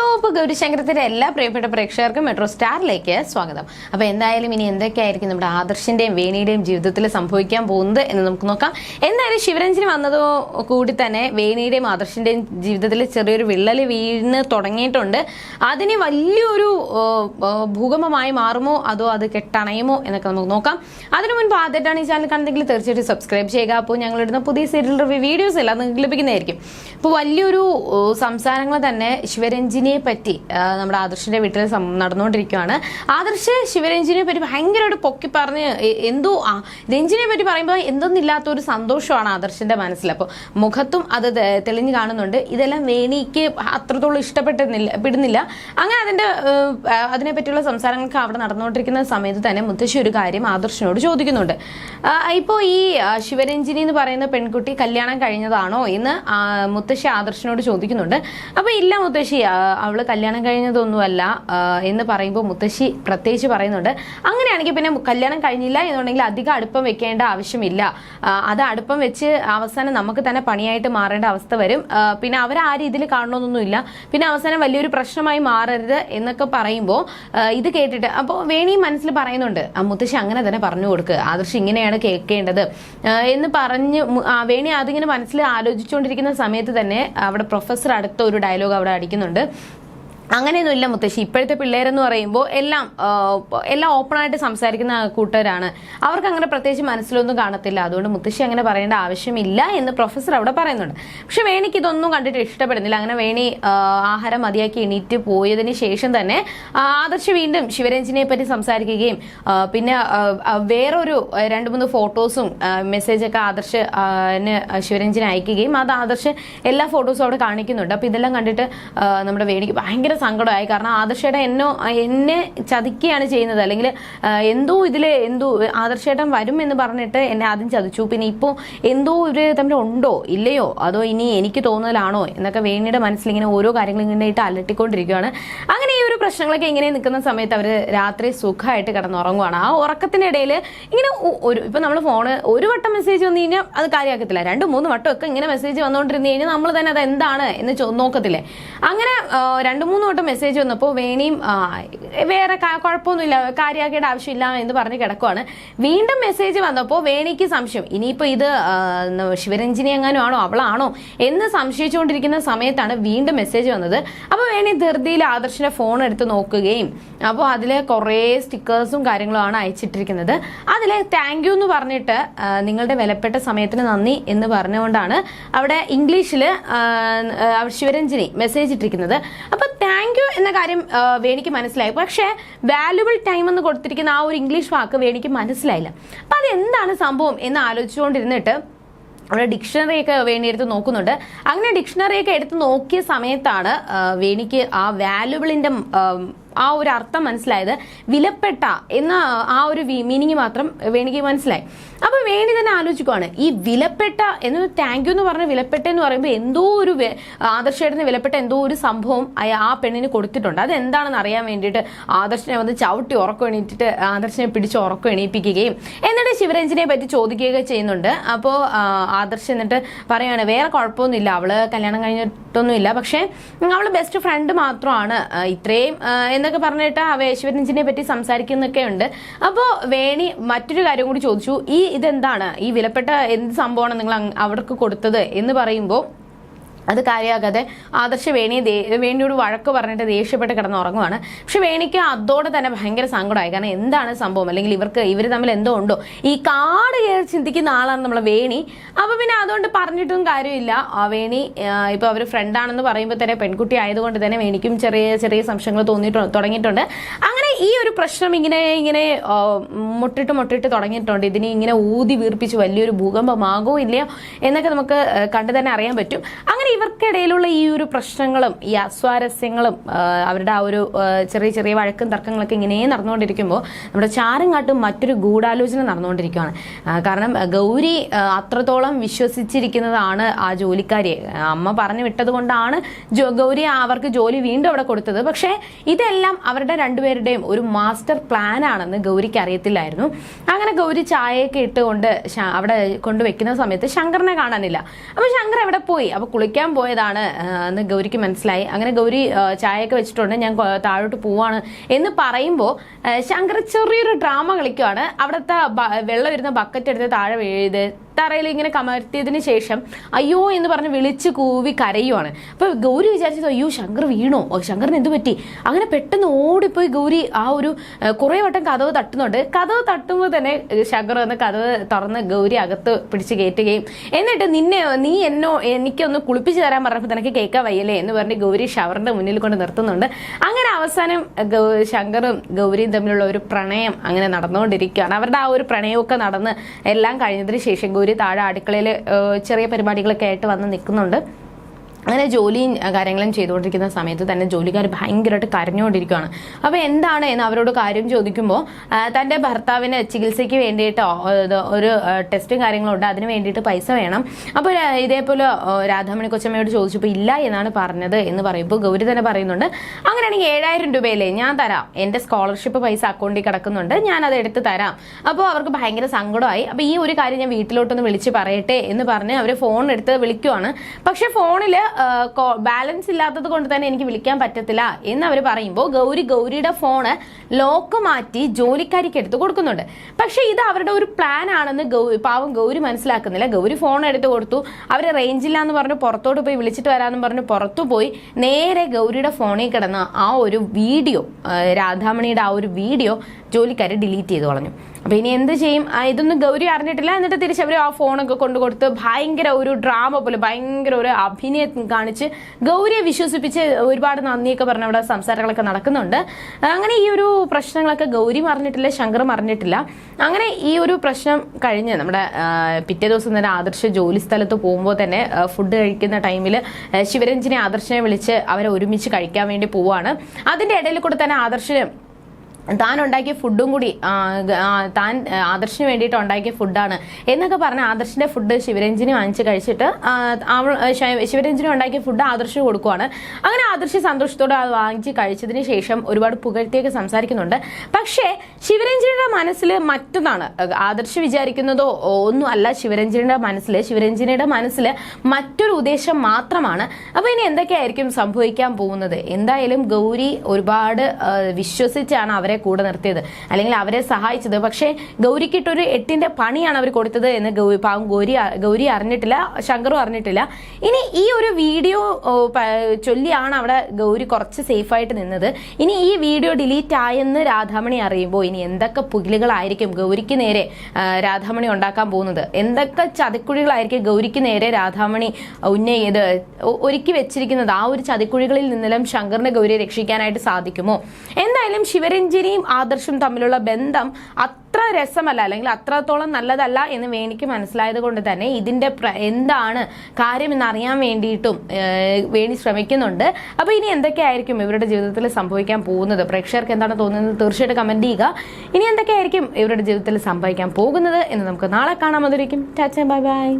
ഇപ്പോൾ ഗൗരിശങ്കരത്തിന്റെ എല്ലാ പ്രിയപ്പെട്ട പ്രേക്ഷകർക്കും മെട്രോ സ്റ്റാറിലേക്ക് സ്വാഗതം. അപ്പോൾ എന്തായാലും ഇനി എന്തൊക്കെയായിരിക്കും നമ്മുടെ ആദർശിന്റെയും വേണിയുടെയും ജീവിതത്തിൽ സംഭവിക്കാൻ പോകുന്നത് എന്ന് നമുക്ക് നോക്കാം. എന്തായാലും ശിവരഞ്ജന് വന്നതോ കൂടി തന്നെ വേണിയുടെയും ആദർശിന്റെയും ജീവിതത്തിൽ ചെറിയൊരു വിള്ളൽ വീണ് തുടങ്ങിയിട്ടുണ്ട്. അതിന് വലിയൊരു ഭൂകമ്പമായി മാറുമോ? അതോ അത് കെട്ടണയുമോ? എന്നൊക്കെ നമുക്ക് നോക്കാം. അതിനു മുൻപ് ആദ്യമായിട്ടാണ് ഈ ചാനൽ കണ്ടെങ്കിൽ തീർച്ചയായിട്ടും സബ്സ്ക്രൈബ് ചെയ്യുക. അപ്പോൾ ഞങ്ങളിടുന്ന പുതിയ സീരിയൽ റിവ്യൂ വീഡിയോസ് എല്ലാം നിങ്ങൾക്ക് ലഭിക്കുന്നതായിരിക്കും. അപ്പോൾ വലിയൊരു സംസാരങ്ങൾ തന്നെ ശിവരഞ്ജിനിയെ പറ്റി നമ്മുടെ ആദർശിന്റെ വീട്ടിൽ നടന്നുകൊണ്ടിരിക്കുകയാണ് ആദർശ് ശിവരഞ്ജിനിയെ പറ്റി ഭയങ്കരമായിട്ട് പൊക്കി പറഞ്ഞ് എന്തോ ആ രഞ്ജിനിയെ പറ്റി പറയുമ്പോൾ എന്തൊന്നില്ലാത്ത ഒരു സന്തോഷമാണ് ആദർശിന്റെ മനസ്സിൽ. അപ്പോൾ മുഖത്തും അത് തെളിഞ്ഞു കാണുന്നുണ്ട്. ഇതെല്ലാം വേണിക്ക് അത്രത്തോളം ഇഷ്ടപ്പെട്ടില്ല പെടുന്നില്ല. അങ്ങനെ അതിന്റെ അതിനെ പറ്റിയുള്ള സംസാരങ്ങളൊക്കെ അവിടെ നടന്നുകൊണ്ടിരിക്കുന്ന സമയത്ത് തന്നെ മുത്തശ്ശി ഒരു കാര്യം ആദർശിനോട് ചോദിക്കുന്നുണ്ട്. ഇപ്പോൾ ഇപ്പോ ഈ ശിവരഞ്ജിനി എന്ന് പറയുന്ന പെൺകുട്ടി കല്യാണം കഴിഞ്ഞതാണോ എന്ന് മുത്തശ്ശി ആദർശിനോട് ചോദിക്കുന്നുണ്ട്. അപ്പൊ ഇല്ല മുത്തശ്ശി ആ, അവൾ കല്യാണം കഴിഞ്ഞതൊന്നുമല്ല എന്ന് പറയുമ്പോൾ മുത്തശ്ശി പ്രത്യേകിച്ച് പറയുന്നുണ്ട്. അങ്ങനെയാണെങ്കിൽ പിന്നെ കല്യാണം കഴിഞ്ഞില്ല എന്നുണ്ടെങ്കിൽ അധികം അടുപ്പം വെക്കേണ്ട ആവശ്യമില്ല. അത് അടുപ്പം വെച്ച് അവസാനം നമുക്ക് തന്നെ പണിയായിട്ട് മാറേണ്ട അവസ്ഥ വരും. പിന്നെ അവർ ആ രീതിയിൽ കാണണമെന്നൊന്നുമില്ല പിന്നെ അവസാനം വലിയൊരു പ്രശ്നമായി മാറരുത് എന്നൊക്കെ പറയുമ്പോൾ ഇത് കേട്ടിട്ട് അപ്പോൾ വേണി മനസ്സിൽ പറയുന്നുണ്ട് മുത്തശ്ശി അങ്ങനെ തന്നെ പറഞ്ഞു കൊടുക്കുക ആദർശ് ഇങ്ങനെയാണ് കേൾക്കേണ്ടത് എന്ന് പറഞ്ഞ് വേണി അതിങ്ങനെ മനസ്സിൽ ആലോചിച്ചുകൊണ്ടിരിക്കുന്ന സമയത്ത് തന്നെ അവിടെ പ്രൊഫസർ അടുത്ത ഒരു ഡയലോഗ് അവിടെ അടിക്കുന്നുണ്ട്. അങ്ങനെയൊന്നുമില്ല മുത്തശ്ശി. ഇപ്പോഴത്തെ പിള്ളേരെന്ന് പറയുമ്പോൾ എല്ലാം എല്ലാം ഓപ്പണായിട്ട് സംസാരിക്കുന്ന കൂട്ടരാണ്. അവർക്ക് അങ്ങനെ പ്രത്യേകിച്ച് മനസ്സിലൊന്നും കാണത്തില്ല. അതുകൊണ്ട് മുത്തശ്ശി അങ്ങനെ പറയേണ്ട ആവശ്യമില്ല എന്ന് പ്രൊഫസർ അവിടെ പറയുന്നുണ്ട്. പക്ഷെ വേണിക്ക് ഇതൊന്നും കണ്ടിട്ട് ഇഷ്ടപ്പെടുന്നില്ല. അങ്ങനെ വേണി ആഹാരം മതിയാക്കി എണീറ്റ് പോയതിന് ശേഷം തന്നെ ആദർശ് വീണ്ടും ശിവരഞ്ജിനെ പറ്റി സംസാരിക്കുകയും പിന്നെ വേറൊരു രണ്ട് മൂന്ന് ഫോട്ടോസും മെസ്സേജൊക്കെ ആദർശ് ശിവരഞ്ജിനെ ശിവരഞ്ജിന് അയക്കുകയും അത് ആദർശ് എല്ലാ ഫോട്ടോസും അവിടെ കാണിക്കുന്നുണ്ട്. അപ്പോൾ ഇതെല്ലാം കണ്ടിട്ട് നമ്മുടെ വേണിക്ക് ഭയങ്കര സങ്കടമായി. കാരണം ആദർശേട്ടൻ എന്നോ എന്നെ ചതിക്കുകയാണ് ചെയ്യുന്നത്. അല്ലെങ്കിൽ എന്തോ ഇതിൽ എന്തോ ആദർശേട്ടൻ വരും എന്ന് പറഞ്ഞിട്ട് എന്നെ ആദ്യം ചതിച്ചു. പിന്നെ ഇപ്പോൾ എന്തോ ഒരു തമ്മിൽ ഉണ്ടോ? ഇല്ലയോ? അതോ ഇനി എനിക്ക് തോന്നലാണോ? എന്നൊക്കെ വേണിയുടെ മനസ്സിൽ ഇങ്ങനെ ഓരോ കാര്യങ്ങളും ഇങ്ങനെ ഇട്ട് അലട്ടിക്കൊണ്ടിരിക്കുകയാണ്. ഒരു പ്രശ്നങ്ങളൊക്കെ ഇങ്ങനെ നിൽക്കുന്ന സമയത്ത് അവർ രാത്രി സുഖമായിട്ട് കിടന്നുറങ്ങുവാണ്. ആ ഉറക്കത്തിനിടയിൽ ഇങ്ങനെ ഒരു ഇപ്പൊ നമ്മൾ ഫോണ് ഒരു വട്ടം മെസ്സേജ് വന്നു കഴിഞ്ഞാൽ അത് കാര്യമാക്കത്തില്ല രണ്ട് മൂന്ന് വട്ടം ഒക്കെ ഇങ്ങനെ മെസ്സേജ് വന്നുകൊണ്ടിരുന്ന് കഴിഞ്ഞാൽ നമ്മൾ തന്നെ അത് എന്താണ് എന്ന് നോക്കത്തില്ലേ? അങ്ങനെ രണ്ട് മൂന്ന് വട്ടം മെസ്സേജ് വന്നപ്പോൾ വേണിയും വേറെ കുഴപ്പമൊന്നുമില്ല കാര്യമാക്കേണ്ട ആവശ്യമില്ല എന്ന് പറഞ്ഞ് കിടക്കുവാണ്. വീണ്ടും മെസ്സേജ് വന്നപ്പോൾ വേണിക്ക് സംശയം. ഇനിയിപ്പോൾ ഇത് ശിവരഞ്ജിനി എങ്ങാനും ആണോ അവളാണോ എന്ന് സംശയിച്ചുകൊണ്ടിരിക്കുന്ന സമയത്താണ് വീണ്ടും മെസ്സേജ് വന്നത്. അപ്പോൾ വേണി ധൃതിയിൽ ആദർശിനെ ഫോൺ എടുത്ത് നോക്കുകയും അപ്പോൾ അതിൽ കുറേ സ്റ്റിക്കേഴ്സും കാര്യങ്ങളുമാണ് അയച്ചിട്ടിരിക്കുന്നത്. അതിൽ താങ്ക് യു എന്ന് പറഞ്ഞിട്ട് നിങ്ങളുടെ വിലപ്പെട്ട സമയത്തിന് നന്ദി എന്ന് പറഞ്ഞുകൊണ്ടാണ് അവിടെ ഇംഗ്ലീഷിൽ ശിവരഞ്ജിനി മെസ്സേജ് ഇട്ടിരിക്കുന്നത്. അപ്പോൾ താങ്ക് യു എന്ന കാര്യം വേണിക്ക് മനസ്സിലായി. പക്ഷേ വാല്യുബിൾ ടൈം എന്ന് കൊടുത്തിരിക്കുന്ന ആ ഒരു ഇംഗ്ലീഷ് വാക്ക് വേണിക്ക് മനസ്സിലായില്ല. അപ്പം അതെന്താണ് സംഭവം എന്ന് ആലോചിച്ചുകൊണ്ടിരുന്നിട്ട് അവിടെ ഡിക്ഷണറി ഒക്കെ വേണി എടുത്ത് നോക്കുന്നുണ്ട്. അങ്ങനെ ഡിക്ഷണറി ഒക്കെ എടുത്ത് നോക്കിയ സമയത്താണ് വേണിക്ക് ആ വാല്യുബിളിന്റെ ആ ഒരു അർത്ഥം മനസ്സിലായത് വിലപ്പെട്ട എന്ന ആ ഒരു മീനിങ് മാത്രം വേണിക്ക് മനസ്സിലായി. അപ്പൊ വേണി തന്നെ ആലോചിക്കുവാണ് ഈ വിലപ്പെട്ട എന്ന് താങ്ക് യു എന്ന് പറഞ്ഞ വിലപ്പെട്ട എന്ന് പറയുമ്പോൾ എന്തോ ഒരു ആദർശേട്ടന് വിലപ്പെട്ട എന്തോ ഒരു സംഭവം ആ പെണ്ണിന് കൊടുത്തിട്ടുണ്ട്. അത് എന്താണെന്ന് അറിയാൻ വേണ്ടിയിട്ട് ആദർശനെ വന്ന് ചവിട്ടി ഉറക്കം എണീറ്റിട്ട് ആദർശനെ പിടിച്ച് ഉറക്കം എണീപ്പിക്കുകയും എന്നിട്ട് ശിവരഞ്ജിനെ പറ്റി ചോദിക്കുകയൊക്കെ ചെയ്യുന്നുണ്ട്. അപ്പോൾ ആദർശ് എന്നിട്ട് പറയാണ് വേറെ കുഴപ്പമൊന്നുമില്ല അവൾ കല്യാണം കഴിഞ്ഞിട്ടൊന്നുമില്ല പക്ഷേ അവൾ ബെസ്റ്റ് ഫ്രണ്ട് മാത്രമാണ് ഇത്രയും ആ, എന്നൊക്കെ പറഞ്ഞിട്ട് ആ ശിവരഞ്ജിനെ പറ്റി സംസാരിക്കുന്നൊക്കെ ഉണ്ട്. അപ്പോൾ വേണി മറ്റൊരു കാര്യം കൂടി ചോദിച്ചു. ഈ ഇതെന്താണ്? ഈ വിലപ്പെട്ട എന്ത് സംഭവമാണ് നിങ്ങൾ അവർക്ക് കൊടുത്തത് എന്ന് പറയുമ്പോൾ അത് കാര്യമാകാതെ ആദർശ വേണി വേണിയോട് വഴക്ക് പറഞ്ഞിട്ട് ദേഷ്യപ്പെട്ട് കിടന്ന് ഉറങ്ങുവാണ്. പക്ഷെ വേണിക്ക് അതോടെ തന്നെ ഭയങ്കര സങ്കടമായി. കാരണം എന്താണ് സംഭവം? അല്ലെങ്കിൽ ഇവർക്ക് ഇവർ തമ്മിൽ എന്തോ ഉണ്ടോ? ഈ കാട് കയറി ചിന്തിക്കുന്ന ആളാണ് നമ്മളെ വേണി. അപ്പൊ പിന്നെ അതുകൊണ്ട് പറഞ്ഞിട്ടും കാര്യമില്ല. ആ വേണി ഇപ്പോൾ ഇപ്പൊ അവർ ഫ്രണ്ടാണെന്ന് പറയുമ്പോൾ തന്നെ പെൺകുട്ടി ആയതുകൊണ്ട് തന്നെ വേണിക്കും ചെറിയ ചെറിയ സംശയങ്ങൾ തോന്നിയിട്ട് തുടങ്ങിയിട്ടുണ്ട്. അങ്ങനെ ഈ ഒരു പ്രശ്നം ഇങ്ങനെ ഇങ്ങനെ മുട്ടിട്ട് മുട്ടിട്ട് തുടങ്ങിയിട്ടുണ്ട്. ഇതിനെ ഇങ്ങനെ ഊതി വീർപ്പിച്ച് വലിയൊരു ഭൂകമ്പമാകോ ഇല്ലയോ എന്നൊക്കെ നമുക്ക് കണ്ടു തന്നെ അറിയാൻ പറ്റും. അങ്ങനെ ഇവർക്കിടയിലുള്ള ഈ ഒരു പ്രശ്നങ്ങളും ഈ അസ്വാരസ്യങ്ങളും അവരുടെ ആ ഒരു ചെറിയ ചെറിയ വഴക്കും തർക്കങ്ങളൊക്കെ ഇങ്ങനെ നടന്നുകൊണ്ടിരിക്കുമ്പോൾ നമ്മുടെ ചാരങ്ങാട്ടും മറ്റൊരു ഗൂഢാലോചന നടന്നുകൊണ്ടിരിക്കുകയാണ് കാരണം ഗൗരി അത്രത്തോളം വിശ്വസിച്ചിരിക്കുന്നതാണ് ആ ജോലിക്കാരിയെ. അമ്മ പറഞ്ഞു വിട്ടത് കൊണ്ടാണ് ഗൗരി അവർക്ക് ജോലി വീണ്ടും അവിടെ കൊടുത്തത്. പക്ഷേ ഇതെല്ലാം അവരുടെ രണ്ടുപേരുടെയും ഒരു മാസ്റ്റർ പ്ലാൻ ആണെന്ന് ഗൗരിക്ക് അറിയത്തില്ലായിരുന്നു. അങ്ങനെ ഗൗരി ചായയൊക്കെ ഇട്ടുകൊണ്ട് അവിടെ കൊണ്ടുവെക്കുന്ന സമയത്ത് ശങ്കറിനെ കാണാനില്ല. അപ്പൊ ശങ്കർ എവിടെ പോയി? അപ്പൊ കുളിക്കാൻ പോയതാണ് എന്ന് ഗൗരിക്ക് മനസ്സിലായി. അങ്ങനെ ഗൗരി ചായയൊക്കെ വെച്ചിട്ടുണ്ട് ഞാൻ താഴോട്ട് പോവാണ് എന്ന് പറയുമ്പോൾ ശങ്കർ ചെറിയൊരു ഡ്രാമ കളിക്കുവാണ്. അവിടുത്തെ വെള്ളം ഇരുന്ന ബക്കറ്റ് എടുത്ത് താഴെ വീഴ് തറയിൽ ഇങ്ങനെ കമഴ്ത്തിയതിന് ശേഷം അയ്യോ എന്ന് പറഞ്ഞ് വിളിച്ച് കൂവി കരയുവാണ്. അപ്പൊ ഗൗരി വിചാരിച്ചത് അയ്യോ ശങ്കർ വീണോ? ശങ്കറിന് എന്ത് പറ്റി? അങ്ങനെ പെട്ടെന്ന് ഓടിപ്പോയി ഗൗരി ആ ഒരു കുറെ വട്ടം കഥവ് തട്ടുന്നുണ്ട്. കഥവ് തട്ടുമ്പോൾ തന്നെ ശങ്കർ വന്ന് കഥവ് തുറന്ന് ഗൗരി അകത്ത് പിടിച്ച് കയറ്റുകയും എന്നിട്ട് നിന്നെ നീ എന്നോ എനിക്കൊന്ന് കുളിപ്പിച്ച് തരാൻ പറഞ്ഞപ്പോൾ നിനക്ക് കേൾക്കാൻ വയ്യല്ലേ? എന്ന് പറഞ്ഞ് ഗൗരി ഷവറിന്റെ മുന്നിൽ കൊണ്ട് നിർത്തുന്നുണ്ട്. അങ്ങനെ അവസാനം ശങ്കറും ഗൗരിയും തമ്മിലുള്ള ഒരു പ്രണയം അങ്ങനെ നടന്നുകൊണ്ടിരിക്കുകയാണ്. അവരുടെ ആ ഒരു പ്രണയമൊക്കെ നടന്ന് എല്ലാം കഴിഞ്ഞതിന് ശേഷം ഗൗരി താഴെ അടുക്കളയിൽ ചെറിയ പരിപാടികളൊക്കെ ആയിട്ട് വന്ന് നിൽക്കുന്നുണ്ട്. അങ്ങനെ ജോലിയും കാര്യങ്ങളും ചെയ്തുകൊണ്ടിരിക്കുന്ന സമയത്ത് തന്നെ ജോലിക്കാർ ഭയങ്കരമായിട്ട് കരഞ്ഞുകൊണ്ടിരിക്കുകയാണ്. അപ്പോൾ എന്താണ് എന്ന് അവരോട് കാര്യം ചോദിക്കുമ്പോൾ തന്റെ ഭർത്താവിന് ചികിത്സയ്ക്ക് വേണ്ടിയിട്ടോ ഒരു ടെസ്റ്റും കാര്യങ്ങളും ഉണ്ട് അതിന് വേണ്ടിയിട്ട് പൈസ വേണം. അപ്പോൾ ഇതേപോലെ രാധാമണി കൊച്ചമ്മയോട് ചോദിച്ചപ്പോൾ ഇല്ല എന്നാണ് പറഞ്ഞത് എന്ന് പറയുമ്പോൾ ഗൗരി തന്നെ പറയുന്നുണ്ട്. അങ്ങനെയാണെങ്കിൽ ഏഴായിരം രൂപയല്ലേ ഞാൻ തരാം. എന്റെ സ്കോളർഷിപ്പ് പൈസ അക്കൗണ്ടിൽ കിടക്കുന്നുണ്ട് ഞാൻ അത് എടുത്ത് തരാം. അപ്പോൾ അവർക്ക് ഭയങ്കര സങ്കടമായി. അപ്പോൾ ഈ ഒരു കാര്യം ഞാൻ വീട്ടിലോട്ടൊന്ന് വിളിച്ച് പറയട്ടെ എന്ന് പറഞ്ഞ് അവർ ഫോൺ എടുത്ത് വിളിക്കുവാണ്. പക്ഷെ ഫോണിൽ ബാലൻസ് ഇല്ലാത്തത് കൊണ്ട് തന്നെ എനിക്ക് വിളിക്കാൻ പറ്റത്തില്ല എന്ന് അവർ പറയുമ്പോൾ ഗൗരി ഗൗരിയുടെ ഫോണ് ലോക്ക് മാറ്റി ജോലിക്കാരിക്ക് എടുത്ത് കൊടുക്കുന്നുണ്ട്. പക്ഷെ ഇത് അവരുടെ ഒരു പ്ലാൻ ആണെന്ന് ഗൗരി പാവം ഗൗരി മനസ്സിലാക്കുന്നില്ല. ഗൗരി ഫോൺ എടുത്ത് കൊടുത്തു. അവർ റേഞ്ച് ഇല്ല എന്ന് പറഞ്ഞ് പുറത്തോട്ട് പോയി വിളിച്ചിട്ട് വരാമെന്ന് പറഞ്ഞ് പുറത്തു പോയി. നേരെ ഗൗരിയുടെ ഫോണിൽ കിടന്ന ആ ഒരു വീഡിയോ രാധാമണിയുടെ ആ ഒരു വീഡിയോ ജോലിക്കാർ ഡിലീറ്റ് ചെയ്ത് കളഞ്ഞു. അപ്പൊ ഇനി എന്ത് ചെയ്യും? ഇതൊന്നും ഗൗരി അറിഞ്ഞിട്ടില്ല. എന്നിട്ട് തിരിച്ച് അവർ ആ ഫോണൊക്കെ കൊണ്ടു കൊടുത്ത് ഭയങ്കര ഒരു ഡ്രാമ പോലെ ഭയങ്കര ഒരു അഭിനയം കാണിച്ച് ഗൗരിയെ വിശ്വസിപ്പിച്ച് ഒരുപാട് നന്ദിയൊക്കെ പറഞ്ഞ അവിടെ സംസാരങ്ങളൊക്കെ നടക്കുന്നുണ്ട്. അങ്ങനെ ഈ ഒരു പ്രശ്നങ്ങളൊക്കെ ഗൗരി അറിഞ്ഞിട്ടില്ല ശങ്കർ അറിഞ്ഞിട്ടില്ല. അങ്ങനെ ഈ ഒരു പ്രശ്നം കഴിഞ്ഞ് നമ്മുടെ പിറ്റേ ദിവസം തന്നെ ആദർശ ജോലി സ്ഥലത്ത് പോകുമ്പോൾ തന്നെ ഫുഡ് കഴിക്കുന്ന ടൈമിൽ ശിവരഞ്ജിനെ ആദർശനെ വിളിച്ച് അവരെ ഒരുമിച്ച് കഴിക്കാൻ വേണ്ടി പോവാണ്. അതിന്റെ ഇടയിൽ കൂടെ തന്നെ ആദർശന് താൻ ഉണ്ടാക്കിയ ഫുഡും കൂടി താൻ ആദർശിന് വേണ്ടിയിട്ട് ഉണ്ടാക്കിയ ഫുഡാണ് എന്നൊക്കെ പറഞ്ഞ് ആദർശിന്റെ ഫുഡ് ശിവരഞ്ജിനി വാങ്ങിച്ച് കഴിച്ചിട്ട് ശിവരഞ്ജിനി ഉണ്ടാക്കിയ ഫുഡ് ആദർശ് കൊടുക്കുവാണ്. അങ്ങനെ ആദർശ് സന്തോഷത്തോടെ അത് വാങ്ങിച്ച് കഴിച്ചതിന് ശേഷം ഒരുപാട് പുകഴ്ത്തിയൊക്കെ സംസാരിക്കുന്നുണ്ട്. പക്ഷേ ശിവരഞ്ജിനിയുടെ മനസ്സിൽ മറ്റൊന്നാണ്. ആദർശ് വിചാരിക്കുന്നതോ ഒന്നും അല്ല ശിവരഞ്ജിനിയുടെ മനസ്സിൽ ശിവരഞ്ജിനിയുടെ മനസ്സിൽ മറ്റൊരു ഉദ്ദേശം മാത്രമാണ്. അപ്പോൾ ഇനി എന്തൊക്കെയായിരിക്കും സംഭവിക്കാൻ പോകുന്നത്? എന്തായാലും ഗൗരി ഒരുപാട് വിശ്വസിച്ചാണ് അവരെ കൂടെ നിർത്തിയത് അല്ലെങ്കിൽ അവരെ സഹായിച്ചത്. പക്ഷേ ഗൗരിക്കിട്ടൊരു എട്ടിന്റെ പണിയാണ് അവർ കൊടുത്തത് എന്ന് ഗൗരി പാവം ഗൗരി ഗൗരി അറിഞ്ഞിട്ടില്ല ശങ്കറും അറിഞ്ഞിട്ടില്ല. ഇനി ഈ ഒരു വീഡിയോ ചൊല്ലിയാണ് അവിടെ ഗൗരി കുറച്ച് സേഫായിട്ട് നിന്നത്. ഇനി ഈ വീഡിയോ ഡിലീറ്റ് ആയെന്ന് രാധാമണി അറിയുമ്പോൾ ഇനി എന്തൊക്കെ പുകിലുകളായിരിക്കും ഗൗരിക്ക് നേരെ രാധാമണി ഉണ്ടാക്കാൻ പോകുന്നത്? എന്തൊക്കെ ചതിക്കുഴികളായിരിക്കും ഗൗരിക്ക് നേരെ രാധാമണി ഉന്നയത് ഒരുക്കി വെച്ചിരിക്കുന്നത് ആ ഒരു ചതിക്കുഴികളിൽ നിന്നെല്ലാം ശങ്കറിനെ ഗൗരിയെ രക്ഷിക്കാനായിട്ട് സാധിക്കുമോ? എന്തായാലും ശിവരഞ്ജിനിയും ആദർശും തമ്മിലുള്ള ബന്ധം അത്ര രസമല്ല അല്ലെങ്കിൽ അത്രത്തോളം നല്ലതല്ല എന്ന് വേണിക്ക് മനസ്സിലായത് കൊണ്ട് തന്നെ ഇതിന്റെ എന്താണ് കാര്യം എന്ന് അറിയാൻ വേണ്ടിയിട്ടും വേണി ശ്രമിക്കുന്നുണ്ട്. അപ്പോൾ ഇനി എന്തൊക്കെയായിരിക്കും ഇവരുടെ ജീവിതത്തിൽ സംഭവിക്കാൻ പോകുന്നത്? പ്രേക്ഷകർക്ക് എന്താണ് തോന്നുന്നത്? തീർച്ചയായിട്ടും കമന്റ് ചെയ്യുക. ഇനി എന്തൊക്കെയായിരിക്കും ഇവരുടെ ജീവിതത്തിൽ സംഭവിക്കാൻ പോകുന്നത് എന്ന് നമുക്ക് നാളെ കാണാൻ മതിരിക്കും ടാച്ച ബൈ ബൈ.